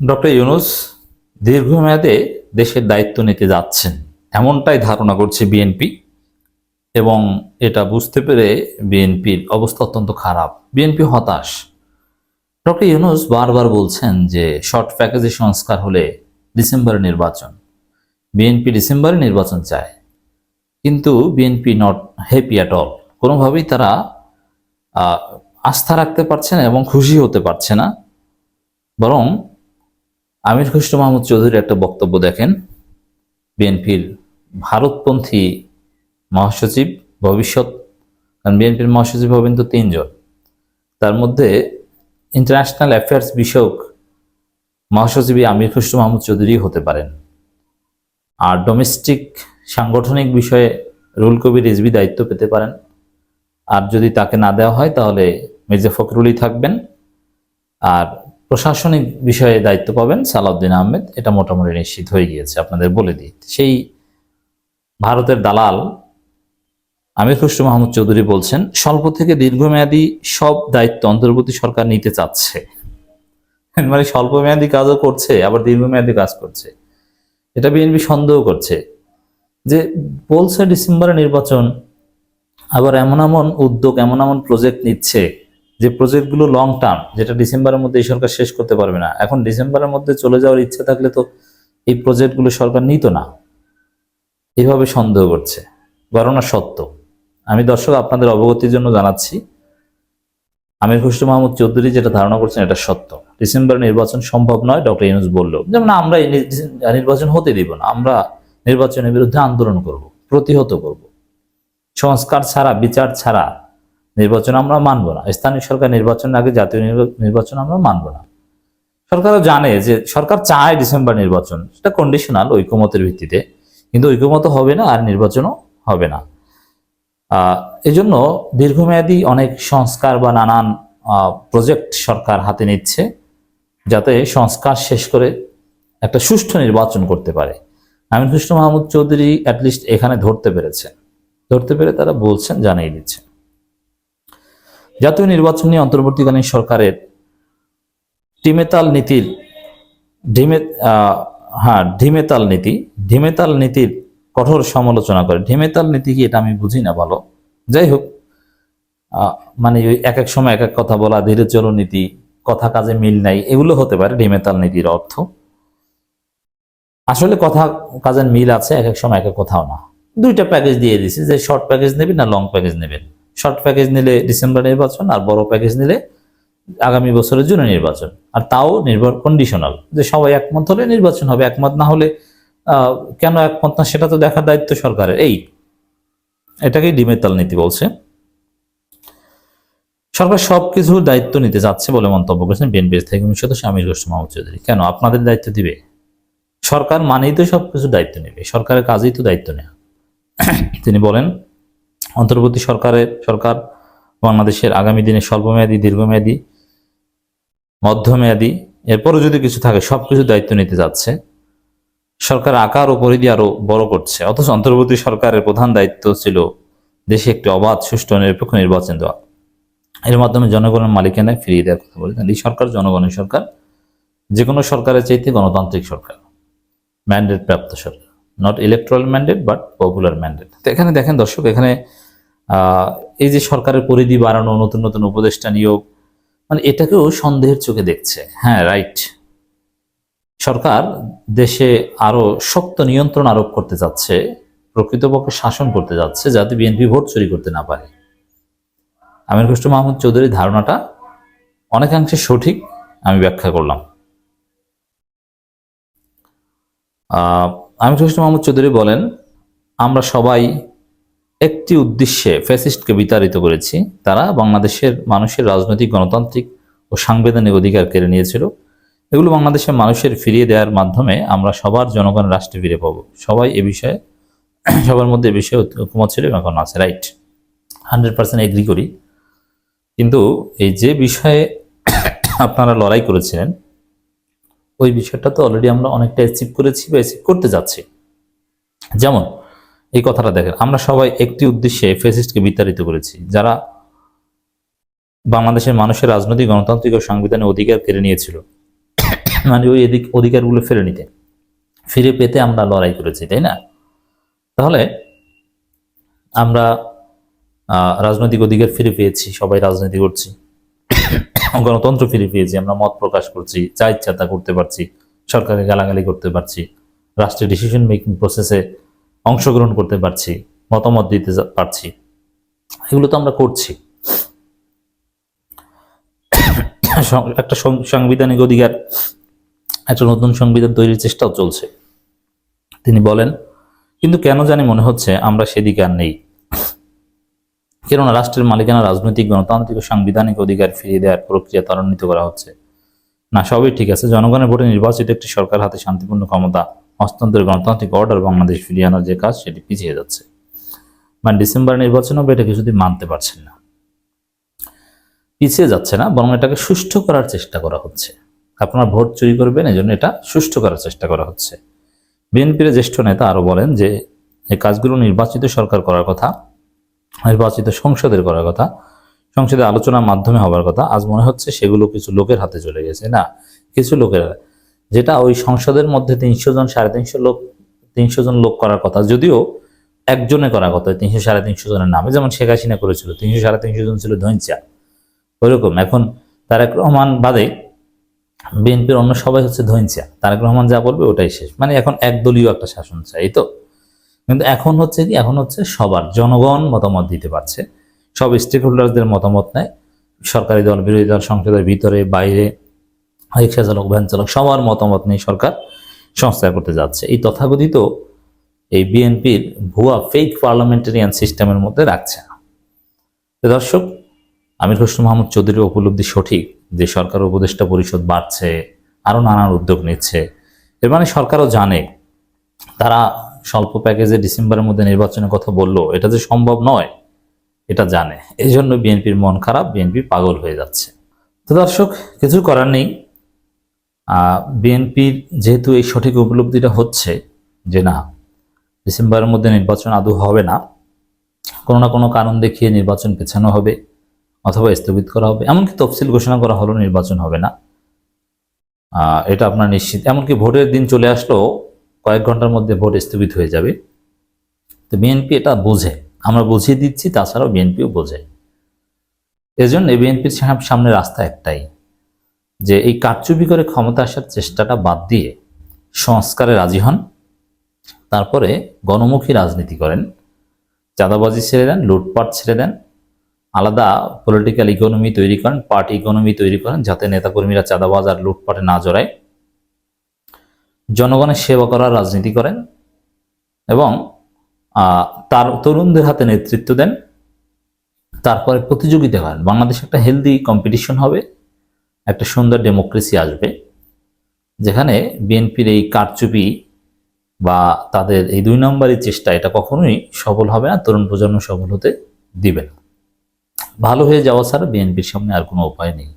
Doctor Yunus দীর্ঘমেয়াদে দেশের দায়িত্ব নিতে যাচ্ছেন। এমনটাই ধারণা করছে বিএনপি এবং এটা বুঝতে পেরে বিএনপির অবস্থা অত্যন্ত খারাপ। বিএনপি হতাশ। ডক্টর ইউনুস বারবার বলছেন যে শর্ট প্যাকেজে সংস্কার হলে ডিসেম্বরে নির্বাচন। বিএনপি ডিসেম্বরে নির্বাচন চায়। কিন্তু BNP not happy at all কোনোভাবেই তারা আস্থা রাখতে পারছে না এবং খুশি হতে পারছে না। বরং আমির খুশরু মাহমুদ চৌধুরীর একটা বক্তব্য দেখেন। বিএনপির ভারতপন্থী মহাসচিব ভবিষ্যৎ, কারণ বিএনপির মহাসচিব হবেন তো তিনজন। তার মধ্যে ইন্টারন্যাশনাল অ্যাফেয়ার্স বিষয়ক মহাসচিবই আমির খুশরু মাহমুদ চৌধুরী হতে পারেন। আর ডোমেস্টিক সাংগঠনিক বিষয়ে রুল কবির রিজভি দায়িত্ব পেতে পারেন। আর যদি তাকে না দেওয়া হয়, তাহলে মির্জা ফখরুলই থাকবেন। আর প্রশাসনিক বিষয়ে দায়িত্ব পাবেন সালাউদ্দিন আহমেদ। এটা মোটামুটি নিশ্চিত হয়ে গিয়েছে, আপনাদের বলে দিই। সেই ভারতের দালাল আমির খুশরু মাহমুদ চৌধুরী বলছেন, স্বল্প থেকে দীর্ঘমেয়াদী সব দায়িত্ব অন্তর্বর্তী সরকার নিতে চাচ্ছে। মানে স্বল্প মেয়াদী কাজও করছে, আবার দীর্ঘমেয়াদী কাজ করছে। এটা বিএনপি সন্দেহ করছে যে বলছে ডিসেম্বরে নির্বাচন, আবার এমন এমন উদ্যোগ, এমন এমন প্রজেক্ট নিচ্ছে যে প্রজেক্টগুলো লং টার্ম যেটা ডিসেম্বরের মধ্যে এই সরকার শেষ করতে পারবে না। এখন ডিসেম্বরের মধ্যে চলে যাওয়ার ইচ্ছা থাকলে তো এই প্রজেক্টগুলো সরকার নিত না। এভাবে সন্দেহ করছে ঘটনা সত্য। আমি দর্শক আপনাদের অবগতির জন্য জানাচ্ছি, আমির খুশরু মাহমুদ চৌধুরী যেটা ধারণা করছেন এটা সত্য। ডিসেম্বরে নির্বাচন সম্ভব নয়, ডক্টর ইউনুস বলল, যেমন আমরা নির্বাচন হতে দিব না, আমরা নির্বাচনের বিরুদ্ধে আন্দোলন করব, প্রতিহত করব। সংস্কার ছাড়া, বিচার ছাড়া নির্বাচন আমরা মানব না। স্থানীয় সরকার নির্বাচনের আগে জাতীয় নির্বাচন আমরা মানব না। সরকারও জানে যে সরকার চায় ডিসেম্বর নির্বাচন, সেটা কন্ডিশনাল ঐকমতের ভিত্তিতে। কিন্তু ঐকমত হবে না আর নির্বাচনও হবে না। এজন্য দীর্ঘমেয়াদী অনেক সংস্কার বা নানান প্রজেক্ট সরকার হাতে নিচ্ছে, যাতে সংস্কার শেষ করে একটা সুষ্ঠু নির্বাচন করতে পারে। আমির কৃষ্ণ মাহমুদ চৌধুরী অ্যাটলিস্ট এখানে ধরতে পেরেছেন। ধরতে পেরে তারা বলছেন, জানিয়ে দিচ্ছেন। জাতীয় নির্বাচন অন্তর্বর্তীকালীন সরকারের টিমেতাল নীতির ঢিমে হ্যাঁ ঢিমেতাল নীতি ঢিমেতাল নীতির কঠোর সমালোচনা করে। ঢিমেতাল নীতি কি এটা আমি বুঝি না ভালো। যাই হোক মানে ওই এক এক সময় এক এক কথা বলা, ধীরে চলো নীতি, কথা কাজে মিল নাই, এগুলো হতে পারে ঢিমেতাল নীতির অর্থ। আসলে কথা কাজের মিল আছে, এক এক সময় এক এক কথাও না। দুইটা প্যাকেজ দিয়ে দিছে, যে শর্ট প্যাকেজ নেবেন না লং প্যাকেজ নেবেন। শর্ট প্যাকেজ নিলে ডিসেম্বর নির্বাচন আর বড় প্যাকেজ নিলে আগামী বছরের জন্য নির্বাচন। আর তাও নির্ভর কন্ডিশনাল যে সবাই একমত হলে নির্বাচন হবে, একমত না হলে কেন একমত না সেটা তো দেখার দায়িত্ব সরকারের। এই, এটাকেই ডিমেতাল নীতি বলছে। সরকার সবকিছু দায়িত্ব নিতে যাচ্ছে বলে মন্তব্য করেছেন বিএনপির থেকে সদস্য আমির গোষ্ঠ মাহমুদ চৌধুরী। কেন? আপনাদের দায়িত্ব দিবে। সরকার মানেই তো সবকিছু দায়িত্ব নেবে। সরকারের কাজেই তো দায়িত্ব নেওয়া তিনি বলেন অন্তর্বর্তী সরকারের সরকার, বাংলাদেশের আগামী দিনে স্বল্পমেয়াদী, দীর্ঘমেয়াদী, মধ্যমেয়াদী, এরপরও যদি কিছু থাকে, সবকিছু দায়িত্ব নিতে যাচ্ছে। সরকার আকার ও পরিধি আরও বড় করছে। অথচ অন্তর্বর্তী সরকারের প্রধান দায়িত্ব ছিল দেশে একটি অবাধ, সুষ্ঠু নিরপেক্ষ নির্বাচন দেওয়া। এর মাধ্যমে জনগণের মালিকানায় ফিরিয়ে দেওয়ার কথা বলেছেন এই সরকার জনগণের সরকার যে কোনো সরকারের চাইতে গণতান্ত্রিক সরকার ম্যান্ডেট প্রাপ্ত সরকার। Not electoral mandate but popular mandate তো এখানে দেখেন দর্শক, এখানে এই যে সরকারের পরিধি বাড়ানো, নতুন নতুন উপদেষ্টা নিয়োগ মানে এটাকেও সন্দেহের চোখে দেখছে। হ্যাঁ রাইট সরকার দেশে আরও শক্ত নিয়ন্ত্রণ আরোপ করতে যাচ্ছে, প্রকৃতপক্ষে শাসন করতে যাচ্ছে, যাতে বিএনপি ভোট চুরি করতে না পারে। আমির খুষ্ট মাহমুদ চৌধুরীর ধারণাটা অনেকাংশে সঠিক, আমি ব্যাখ্যা করলাম। আমির হোসেন মোহাম্মদ চৌধুরী বলেন, আমরা সবাই একটি উদ্দেশ্যে ফ্যাসিস্টকে বিতাড়িত করেছি। তারা বাংলাদেশের মানুষের রাজনৈতিক, গণতান্ত্রিক ও সাংবিধানিক অধিকার কেড়ে নিয়েছিল। এগুলো বাংলাদেশের মানুষের ফিরিয়ে দেওয়ার মাধ্যমে আমরা সবার জনগণ রাষ্ট্রে ফিরে পাবো। সবাই এ বিষয়ে, সবার মধ্যে এ বিষয়ে ঐক্যমত ছিল এখন আছে। রাইট হান্ড্রেড পার্সেন্ট এগ্রি করি। কিন্তু এই যে বিষয়ে আপনারা লড়াই করেছিলেন ওই বিষয়টা তো অলরেডি আমরা অনেকটা অ্যাচিভ করেছি বা অ্যাচিভ করতে যাচ্ছি। যেমন, এই কথাটা দেখেন, আমরা সবাই একটি উদ্দেশ্যে ফেসিস্টকে বিতাড়িত করেছি। যারা বাংলাদেশের মানুষের রাজনৈতিক, গণতান্ত্রিক ও সাংবিধানিক অধিকার কেড়ে নিয়েছিল। মানে ওই এদিক, অধিকারগুলো ফিরে নিতে। ফিরে পেতে আমরা লড়াই করেছি, তাই না? তাহলে আমরা রাজনৈতিক অধিকার ফিরে পেয়েছি, সবাই রাজনীতি করছি। গণতন্ত্র ফিরে পেয়েছি, আমরা মত প্রকাশ করছি, যা ইচ্ছা তা করতে পারছি, সরকারকে গালাগালি করতে পারছি, রাষ্ট্রের ডিসিশন মেকিং প্রসেসে অংশগ্রহণ করতে পারছি, মতামত দিতে পারছি। এগুলো তো আমরা করছি। একটা সাংবিধানিক অধিকার, একটা নতুন সংবিধান তৈরির চেষ্টাও চলছে। তিনি বলেন, কিন্তু কেন জানি মনে হচ্ছে আমরা সেদিকে আর নেই। কেননা রাষ্ট্রের মালিকানা রাজনৈতিক, গণতান্ত্রিক ও সাংবিধানিক অধিকার ফিরিয়ে দেওয়ার প্রক্রিয়া ত্বরান্বিত করা হচ্ছে। না, সবই ঠিক আছে। জনগণের ভোটে নির্বাচিত একটি সরকার হাতে শান্তিপূর্ণ ক্ষমতা হস্তান্তরের গণতান্ত্রিক অর্ডার বাংলাদেশ ফিরিয়ে আনার যে কাজ, সেটি পিছিয়ে যাচ্ছে। মানে ডিসেম্বর হবে এটা কিছুদিন মানতে পারছেন না। পিছিয়ে যাচ্ছে না, বরং এটাকে সুষ্ঠু করার চেষ্টা করা হচ্ছে। আপনারা ভোট চুরি করবেন এই জন্য এটা সুষ্ঠু করার চেষ্টা করা হচ্ছে। বিএনপির জ্যেষ্ঠ নেতা আরও বলেন যে এই কাজগুলো নির্বাচিত সরকার করার কথা নির্বাচিত সংসদের করার কথা, সংসদে আলোচনার মাধ্যমে হবার কথা, আজ মনে হচ্ছে সেগুলো কিছু লোকের হাতে চলে গেছে, না? কিছু লোকের যেটা ওই সংসদের মধ্যে তিনশো জন, সাড়ে তিনশো লোক, তিনশো জন লোক করার কথা, যদিও একজনে করার কথা, তিনশো, সাড়ে তিনশো জনের নামে। যেমন শেখ হাসিনা করেছিল, তিনশো, সাড়ে তিনশো জন ছিল ধৈঞ্চা ওইরকম। এখন তারেক রহমান বাদে বিএনপির অন্য সবাই হচ্ছে ধৈঞ্চা তারেক রহমান যা বলবে ওটাই শেষ। মানে এখন একদলীয় একটা শাসন চাই তো? কিন্তু এখন হচ্ছে কি, এখন হচ্ছে সবার, জনগণ মতামত দিতে পারছে। সব স্টেক হোল্ডারদের মতামত নেয়। সরকারি দল, বিরোধী দল, সংসদের ভিতরে, বাইরে রিক্সা চালক ভ্যান চালক সবার মতামত নিয়ে সরকার সংস্কার করতে যাচ্ছে। এই তথাকথিত এই বিএনপির ভুয়া ফেক পার্লামেন্টারিয়ান সিস্টেমের মধ্যে রাখছে না। দর্শক, আমির হোসেন মোহাম্মদ চৌধুরীর উপলব্ধি সঠিক যে সরকার উপদেষ্টা পরিষদ বাড়ছে আরও নানান উদ্যোগ নিচ্ছে। এর মানে সরকারও জানে, তারা স্বল্প প্যাকেজে ডিসেম্বরের মধ্যে নির্বাচনের কথা বলল, এটা যে সম্ভব নয়, এটা জানে। এই জন্য বিএনপির মন খারাপ, বিএনপি পাগল হয়ে যাচ্ছে। তো দর্শক, কিছু করার নেই। বিএনপির যেহেতু এই সঠিক উপলব্ধিটা হচ্ছে যে না, ডিসেম্বরের মধ্যে নির্বাচন আদৌ হবে না, কোনো না কোনো কারণ দেখিয়ে নির্বাচন পেছানো হবে অথবা স্থগিত করা হবে, এমনকি তফসিল ঘোষণা করা হলো নির্বাচন হবে না। এটা আপনার নিশ্চিত। এমনকি ভোটের দিন চলে আসলেও কয়েক ঘণ্টার মধ্যে ভোট স্থগিত হয়ে যাবে। তো বিএনপি এটা বোঝে। আমরা বুঝিয়ে দিচ্ছি, তাছাড়াও বিএনপিও বোঝে। এজন্য বিএনপির সামনে রাস্তা একটাই, যে এই কারচুপি করে ক্ষমতা আসার চেষ্টাটা বাদ দিয়ে সংস্কারে রাজি হন, তারপরে গণমুখী রাজনীতি করেন, চাঁদাবাজি ছেড়ে দেন, লুটপাট ছেড়ে দেন, আলাদা পলিটিক্যাল ইকোনমি তৈরি করেন পার্টি ইকোনমি তৈরি করেন, যাতে নেতাকর্মীরা চাঁদাবাজ আর লুটপাটে না জড়ায়। জনগণের সেবা করার রাজনীতি করেন এবং তার তরুণদের হাতে নেতৃত্ব দেন। তারপরে প্রতিযোগিতা করেন বাংলাদেশ একটা হেলদি কম্পিটিশন হবে, একটা সুন্দর ডেমোক্রেসি আসবে, যেখানে বিএনপির এই কারচুপি বা তাদের এই দুই নম্বরই চেষ্টা এটা কখনোই সফল হবে না, তরুণ প্রজন্ম সফল হতে দিবে না। ভালো হয়ে যাওয়া ছাড়া বিএনপির সামনে আর কোনো উপায় নেই।